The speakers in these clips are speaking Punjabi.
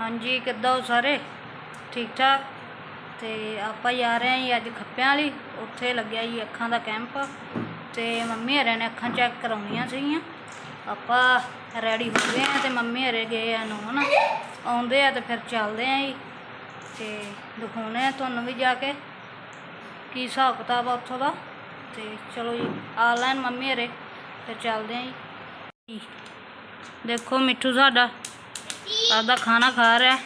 ਹਾਂਜੀ, ਕਿੱਦਾਂ ਹੋ ਸਾਰੇ? ਠੀਕ ਠਾਕ? ਤੇ ਆਪਾਂ ਜਾ ਰਹੇ ਹਾਂ ਜੀ ਅੱਜ ਖੱਪਿਆਂ ਵਾਲੀ। ਉੱਥੇ ਲੱਗਿਆ ਜੀ ਅੱਖਾਂ ਦਾ ਕੈਂਪ। ਤੇ ਮੰਮੀ ਹਰੇ ਨੇ ਅੱਖਾਂ ਚੈੱਕ ਕਰਾਉਣੀਆਂ ਸੀਗੀਆਂ। ਆਪਾਂ ਰੈਡੀ ਹੋ ਗਏ ਆ ਤੇ ਮੰਮੀ ਹਰੇ ਗਏ ਆ ਨੂੰ ਨਾ ਆਉਂਦੇ ਆ ਤੇ ਫਿਰ ਚੱਲਦੇ ਆ ਜੀ। ਤੇ ਦਿਖਾਉਣੇ ਆ ਤੁਹਾਨੂੰ ਵੀ ਜਾ ਕੇ ਕੀ ਹਿਸਾਬ ਕਿਤਾਬ ਆ ਉੱਥੋਂ ਦਾ। ਤੇ ਚਲੋ ਜੀ ਆਨਲਾਈਨ ਮੰਮੀ ਹਰੇ ਫਿਰ ਚੱਲਦੇ ਆ ਜੀ। ਦੇਖੋ ਮਿੱਠੂ ਸਾਡਾ। दादा खाना खा रहा है।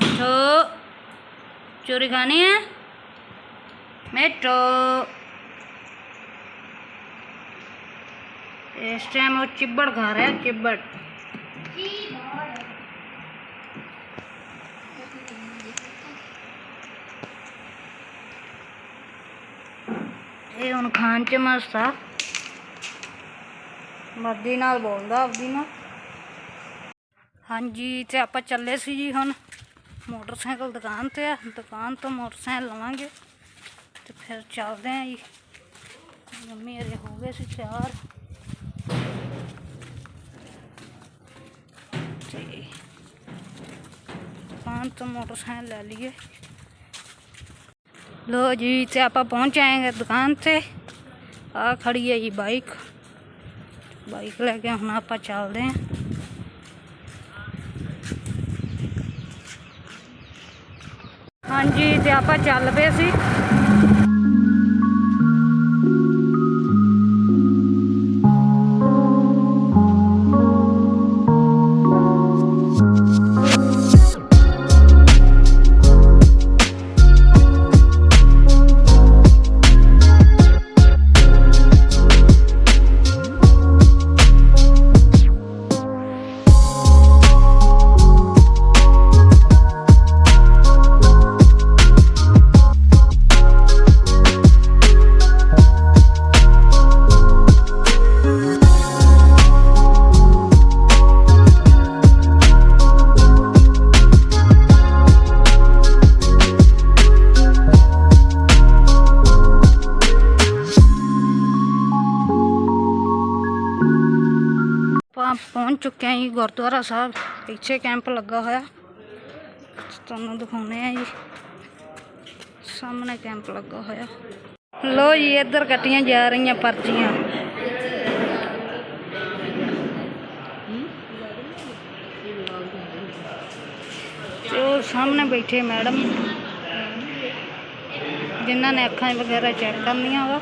मिठो, चोरी खानी है? मिठो। इस टाइम वो चिब्बड़ खा रहा है, चिब्बड़। ये उन खान च मस्त है ਮਰਦੀ ਨਾਲ ਬੋਲਦਾ ਆਪਦੀ ਨਾਲ ਹਾਂਜੀ ਤੇ ਆਪਾਂ ਚੱਲੇ ਸੀ ਜੀ ਹੁਣ ਮੋਟਰਸਾਈਕਲ ਦੁਕਾਨ ਤੇ ਆ ਦੁਕਾਨ ਤੋਂ ਮੋਟਰਸਾਈਕਲ ਲਵਾਂਗੇ ਤੇ ਫਿਰ ਚੱਲਦੇ ਆਂ ਜੀ ਮੰਮੀ ਅਰੇ ਹੋ ਗਏ ਸੀ ਤਿਆਰ ਤੇ ਦੁਕਾਨ ਤੋਂ ਮੋਟਰਸਾਈਕਲ ਲੈ ਲਈਏ ਲੋ ਜੀ ਤੇ ਆਪਾਂ ਪਹੁੰਚ ਆਏਗੇ ਦੁਕਾਨ ਤੇ ਆ ਖੜੀ ਹੈ ਜੀ ਬਾਈਕ ਬਾਈਕ ਲੈ ਕੇ ਹੁਣ ਆਪਾਂ ਚੱਲਦੇ ਆਂ ਹਾਂਜੀ ਤੇ ਆਪਾਂ ਚੱਲ ਪਏ ਸੀ। ਆਪਾਂ ਪਹੁੰਚ ਚੁੱਕੇ ਹਾਂ ਜੀ ਗੁਰਦੁਆਰਾ ਸਾਹਿਬ ਪਿੱਛੇ ਕੈਂਪ ਲੱਗਾ ਹੋਇਆ ਤੁਹਾਨੂੰ ਦਿਖਾਉਣੇ ਆ ਜੀ ਸਾਹਮਣੇ ਕੈਂਪ ਲੱਗਾ ਹੋਇਆ ਲੋ ਜੀ ਇੱਧਰ ਕੱਟੀਆਂ ਜਾ ਰਹੀਆਂ ਪਰਚੀਆਂ ਤੇ ਉਹ ਸਾਹਮਣੇ ਬੈਠੇ ਮੈਡਮ ਜਿਨ੍ਹਾਂ ਨੇ ਅੱਖਾਂ ਵਗੈਰਾ ਚੈੱਕ ਕਰਨੀਆਂ ਵਾ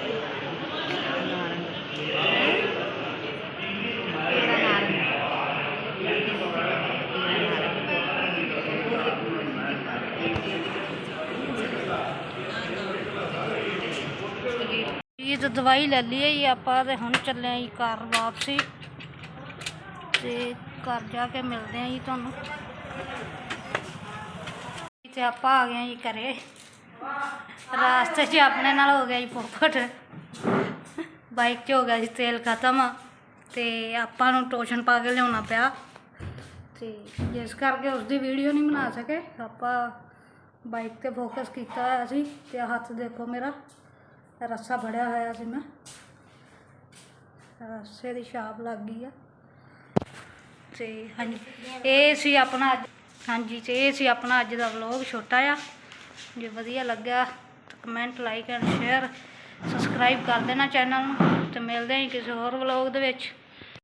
ਇਹ ਤਾਂ ਦਵਾਈ ਲੈ ਲਈ ਹੈ ਜੀ ਆਪਾਂ ਤੇ ਹੁਣ ਚੱਲੇ ਆਂ ਜੀ ਘਰ ਵਾਪਸੀ। ਤੇ ਘਰ ਜਾ ਕੇ ਮਿਲਦੇ ਆਂ ਜੀ ਤੁਹਾਨੂੰ। ਤੇ ਆਪਾਂ ਆ ਗਏ ਜੀ ਘਰੇ। ਰਾਸਤੇ 'ਚ ਆਪਣੇ ਨਾਲ ਹੋ ਗਿਆ ਜੀ ਪੋਪਟ ਬਾਈਕ 'ਚ ਹੋ ਗਿਆ ਸੀ, ਤੇਲ ਖਤਮ। ਤੇ ਆਪਾਂ ਨੂੰ ਟੋਸ਼ਨ ਪਾ ਕੇ ਲਿਆਉਣਾ ਪਿਆ। ਤੇ ਜਿਸ ਕਰਕੇ ਉਸ ਦੀ ਵੀਡੀਓ ਨਹੀਂ ਬਣਾ ਸਕੇ, ਆਪਾਂ ਬਾਈਕ ਤੇ ਫੋਕਸ ਕੀਤਾ ਹੋਇਆ ਸੀ। ਤੇ ਹੱਥ ਦੇਖੋ ਮੇਰਾ। ਰੱਸਾ ਫੜਿਆ ਹੋਇਆ ਸੀ ਮੈਂ। ਰੱਸੇ ਦੀ ਛਾਪ ਲੱਗ ਗਈ ਆ। ਤੇ ਹਾਂਜੀ, ਇਹ ਸੀ ਆਪਣਾ ਅੱਜ, ਹਾਂਜੀ, ਤੇ ਇਹ ਸੀ ਆਪਣਾ ਅੱਜ ਦਾ ਵਲੌਗ ਛੋਟਾ ਆ ਜੇ ਵਧੀਆ ਲੱਗਿਆ ਤਾਂ comment like and share subscribe ਕਰ ਦੇਣਾ ਚੈਨਲ ਨੂੰ। ਤੇ ਮਿਲਦੇ ਹਾਂ ਜੀ ਕਿਸੇ ਹੋਰ ਵਲੌਗ ਦੇ ਵਿੱਚ।